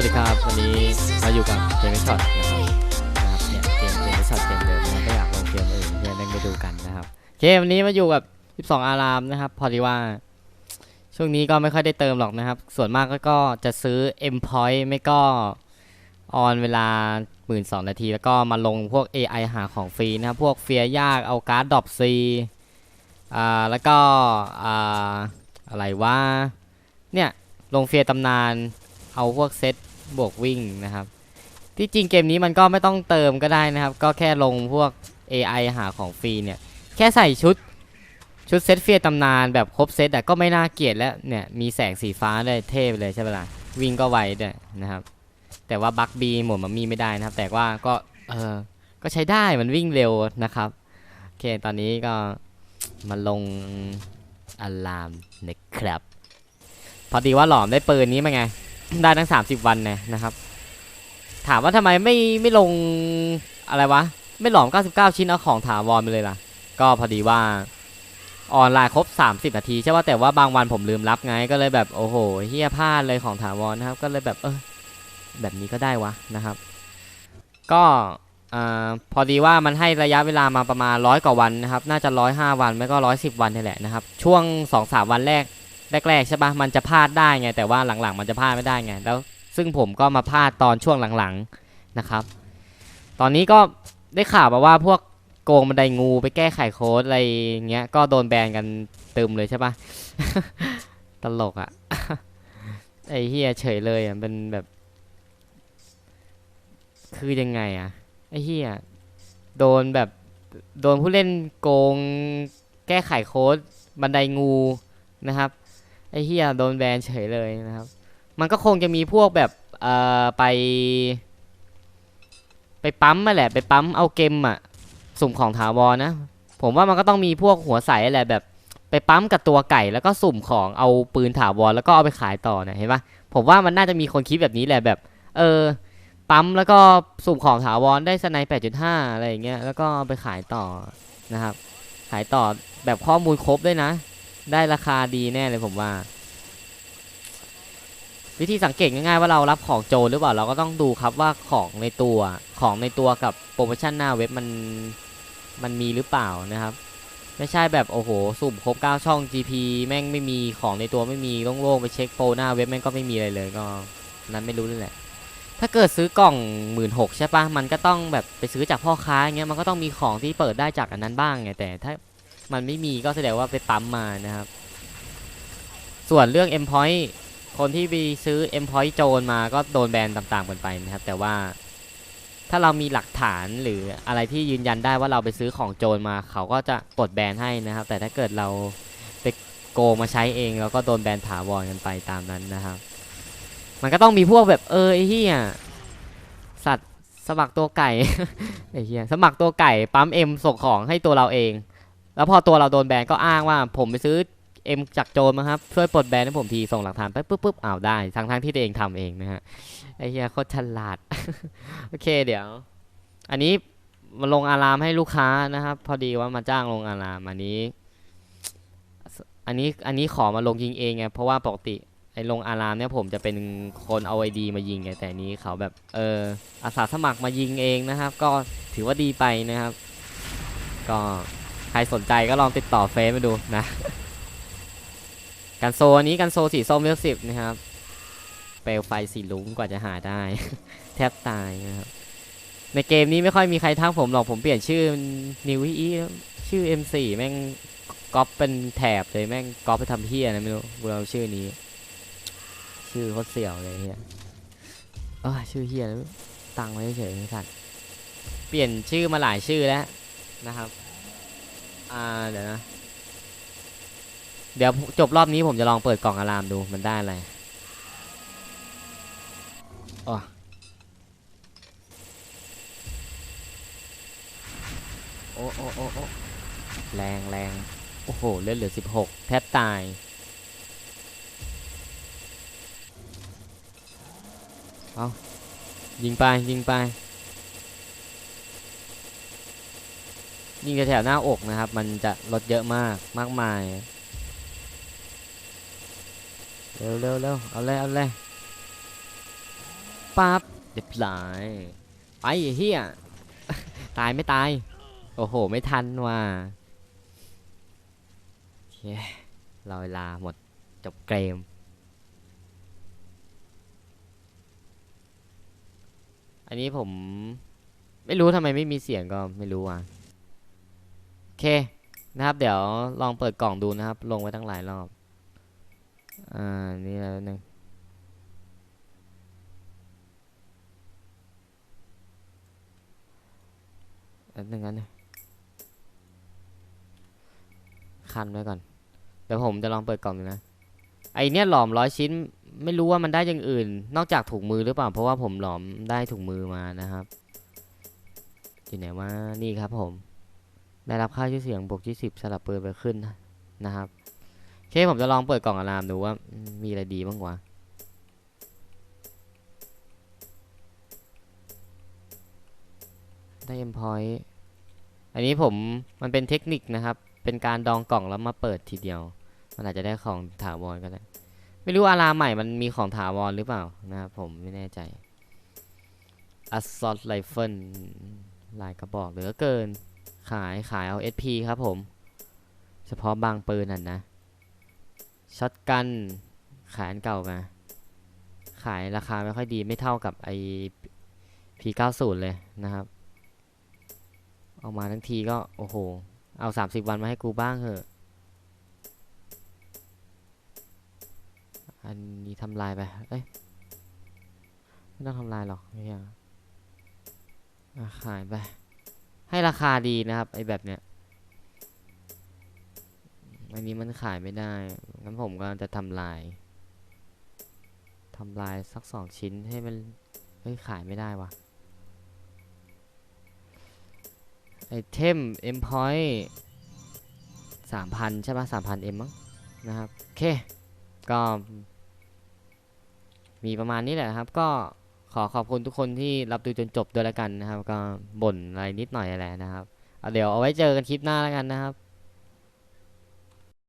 วัสดีครับ วันนี้เราอยู่กับเกมช็อตนะครับนะครับเนี่ยเกมเกมช็อตเกมเดิมนะก็อยากลงเกมอื่นเพื่อนแม่ไปดูกันนะครับเกมวันนี้มาอยู่กับ 12 อารามนะครับ พอดีว่า ช่วงนี้ก็ไม่ค่อยได้เติมหรอกนะครับ ส่วนมากก็ก็จะซื้อ M point ไม่ก็ออนเวลาหมื่นสองนาที แล้วก็มาลงพวก AI หาของฟรีนะครับ พวกเฟียยากเอาการ์ดดรอปซีอ่าแล้วก็อ่าอะไรว่าเนี่ยลงเฟียตำนานเอาพวกเซต บวกวิ่งนะครับ ที่จริงเกมนี้มันก็ไม่ต้องเติมก็ได้นะครับ ก็แค่ลงพวก AI หาของฟรีเนี่ย แค่ใส่ชุดชุดเซตเฟียตำนานแบบครบเซตอะก็ไม่น่าเกลียดแล้วเนี่ย มีแสงสีฟ้าด้วยเท่ไปเลยใช่ไหมล่ะวิ่งก็ไวด้วยนะครับ แต่ว่าบัคบีหมดมันมีไม่ได้นะครับ แต่ว่าก็เออก็ใช้ได้มันวิ่งเร็วนะครับโอเคตอนนี้ก็มาลงอะลามนะครับ พอดีว่าหลอมได้ปืนนี้มาไง ได้ทั้ง 30 วันเนี่ยนะครับ ถามว่าทำไมไม่ไม่ลงอะไรวะ ไม่หลอม 99 ชิ้นเอาของถาวรไปเลยล่ะ ก็พอดีว่าออนไลน์ครบ 30 นาที ใช่ว่าแต่ว่าบางวันผมลืมรับไงก็เลยแบบโอ้โหเฮียพลาดเลยของถาวรนะครับ ก็เลยแบบเออแบบนี้ก็ได้วะนะครับ ก็อ่าพอดีว่ามันให้ระยะเวลามาประมาณร้อยกว่าวันนะครับ น่าจะร้อยห้าวันไม่ก็ร้อยสิบวันนี่แหละนะครับ ช่วงสองสามวันแรก แรกๆใช่ปะมันจะพลาดได้ไง แต่ว่าหลังๆ มันจะพลาดไม่ได้ไง แล้วซึ่งผมก็มาพลาดตอนช่วงหลังๆนะครับ ตอนนี้ก็ได้ข่าวมาว่าพวกโกงบันไดงูไปแก้ไขโค้ดอะไรเงี้ย ก็โดนแบนกันตึมเลยใช่ปะตลกอะไอ้เฮียเฉยเลยอะเป็นแบบ คือยังไงอะไอ้เฮียโดนแบบโดนผู้เล่นโกงแก้ไขโค้ดบันไดงูนะครับ ไอ้เฮียโดนแบนเฉยเลยนะครับ มันก็คงจะมีพวกแบบเอ่อไป ไปปั๊มมาแหละ ไปปั๊มเอาเกมอะสุ่มของถาวรนะ ผมว่ามันก็ต้องมีพวกหัวใสแหละแบบไปปั๊มกับตัวไก่แล้วก็สุ่มของเอาปืนถาวรแล้วก็เอาไปขายต่อนะเห็นปะผมว่ามันน่าจะมีคนคิดแบบนี้แหละแบบ เออปั๊มแล้วก็สุ่มของถาวรได้สไนแปดจุดห้าอะไรอย่างเงี้ยแล้วก็เอาไปขายต่อนะครับ ขายต่อแบบข้อมูลครบด้วยนะ ได้ราคาดีแน่เลยผมว่า วิธีสังเกตง่ายๆว่าเรารับของโจรหรือเปล่าเราก็ต้องดูครับว่าของในตัวของในตัวกับโปรโมชั่นหน้าเว็บมันมันมีหรือเปล่านะครับ ไม่ใช่แบบโอ้โหสุ่มครบ9ช่อง GP แม่งไม่มีของในตัวไม่มีโล่งๆไปเช็คโปรหน้าเว็บแม่งก็ไม่มีอะไรเลยก็นั้นไม่รู้เลยแหละถ้าเกิดซื้อกล่องหมื่นหกใช่ปะมันก็ต้องแบบไปซื้อจากพ่อค้าอย่างเงี้ยมันก็ต้องมีของที่เปิดได้จากอันนั้นบ้างไงแต่ถ้า มันไม่มีก็แสดงว่าไปปั๊มมานะครับ ส่วนเรื่อง M point คนที่ไปซื้อ M point โจรมาก็โดนแบนต่ามๆกันไปนะครับ แต่ว่าถ้าเรามีหลักฐานหรืออะไรที่ยืนยันได้ว่าเราไปซื้อของโจรมา เขาก็จะปลดแบนให้นะครับ แต่ถ้าเกิดเราไปโกมาใช้เองเราก็โดนแบนถาวรกันไปตามนั้นนะครับ มันก็ต้องมีพวกแบบเออไอ้เหี้ยสัตว์สมัครตัวไก่ไอ้เหี้ยสมัครตัวไก่ปั๊มเอ็มส่งของให้ตัวเราเอง แล้วพอตัวเราโดนแบนก็อ้างว่าผมไปซื้อเอ็มจากโจรมาครับช่วยปลดแบนให้ผมทีส่งหลักฐานไปปุ๊บปุ๊บอ้าวได้ทั้งทั้งที่ตัวเองทำเองนะฮะไอ้เหี้ยโคตรฉลาด โอเคเดี๋ยว อันนี้มาลงอารามให้ลูกค้านะครับ พอดีว่ามาจ้างลงอารามอันนี้ อันนี้อันนี้ขอมาลงยิงเองไงเพราะว่าปกติไอ้ลงอารามเนี่ยผมจะเป็นคนเอาไอดีมายิงไงแต่นี้เขาแบบเอออาสาสมัครมายิงเองนะครับ ก็ถือว่าดีไปนะครับ ก็ รสนใจก็ลองติดต่อเฟซมาดูนะ กันโซอันนี้กันโซสีส้มเลสิบนะครับ เปลวไฟสีลุ้งกว่าจะหาได้ แทบตายนะครับ ในเกมนี้ไม่ค่อยมีใครทักผมหรอกผมเปลี่ยนชื่อนิวอีชื่อ M4 แม่งก๊อปเป็นแถบเลยแม่งก๊อปไปทำเฮียนะไม่รู้กูเอาชื่อนี้ ชื่อโคตรเสี่ยวเลยเฮียเออชื่อเฮียแล้วตังไว้เฉยๆไม่ทันเปลี่ยนชื่อมาหลายชื่อแล้วนะครับ อ่าเดี๋ยวนะ เดี๋ยวจบรอบนี้ผมจะลองเปิดกล่องอะลามดูมันได้อะไรอ๋อโอ้โอ้โอ้โอ้แรงแรงโอ้โหเลือดเหลือสิบหกแทบตาย เอายิงไป ยิงไป ยิงแถวหน้าอกนะครับ มันจะลดเยอะมากมากมาย เร็วเร็วเร็วเอาเลยเอาเลยปั๊บเรียบร้อยไปเฮียตายไม่ตาย โอ้โห ไม่ทันว่ะเคเราเวลาหมดจบเกมอันนี้ผมไม่รู้ทำไมไม่มีเสียงก็ไม่รู้ว่ะ เคนะครับ เดี๋ยวลองเปิดกล่องดูนะครับ ลงไว้ตั้งหลายรอบ อ่า นี่แล้วนึงอันหนึ่งอันหนึงคันไว้ก่อน เดี๋ยวผมจะลองเปิดกล่องดูนะ ไอเนี้ยหลอมร้อยชิ้น ไม่รู้ว่ามันได้อย่างอื่น นอกจากถุงมือหรือเปล่า เพราะว่าผมหลอมได้ถุงมือมานะครับ อยู่ไหนว่านี่ครับผม ได้รับค่าชื่อเสียงบวกที่สิบสลับปืนไปขึ้นนะครับโอเคผมจะลองเปิดกล่องอารามดูว่ามีอะไรดีบ้างวะได้ M point อันนี้ผมมันเป็นเทคนิคนะครับ เป็นการดองกล่องแล้วมาเปิดทีเดียว มันอาจจะได้ของถาวรก็ได้ ไม่รู้อารามใหม่มันมีของถาวรหรือเปล่านะครับผมไม่แน่ใจ Assault Rifle หลายกระบอกเหลือเกิน ขายขายเอา SP ครับผม เฉพาะบางปืนนั่นนะช็อตกันขายอันเก่ามา ขายราคาไม่ค่อยดีไม่เท่ากับไอ P90 เลยนะครับ เอามาทั้งทีก็ โอ้โห เอา 30 วันมาให้กูบ้างเหอะ อันนี้ทำลายไป เอ้ย ไม่ต้องทำลายหรอกไม่ใช่ขายไป ให้ราคาดีนะครับไอแบบเนี้ยอันนี้มันขายไม่ได้งั้นผมก็จะทำลายทำลายสักสองชิ้นให้มันเฮ้ยขายไม่ได้วะไอเทม M point สามพันใช่ปะสามพัน M มั้งนะครับ โอเค ก็ มีประมาณนี้แหละครับก็ ขอขอบคุณทุกคนที่รับดูจนจบด้วยแล้วกันนะครับ ก็บ่นอะไรนิดหน่อยอะไรนะครับเเดี๋ยวเอาไว้เจอกันคลิปหน้าแล้วกันนะครับ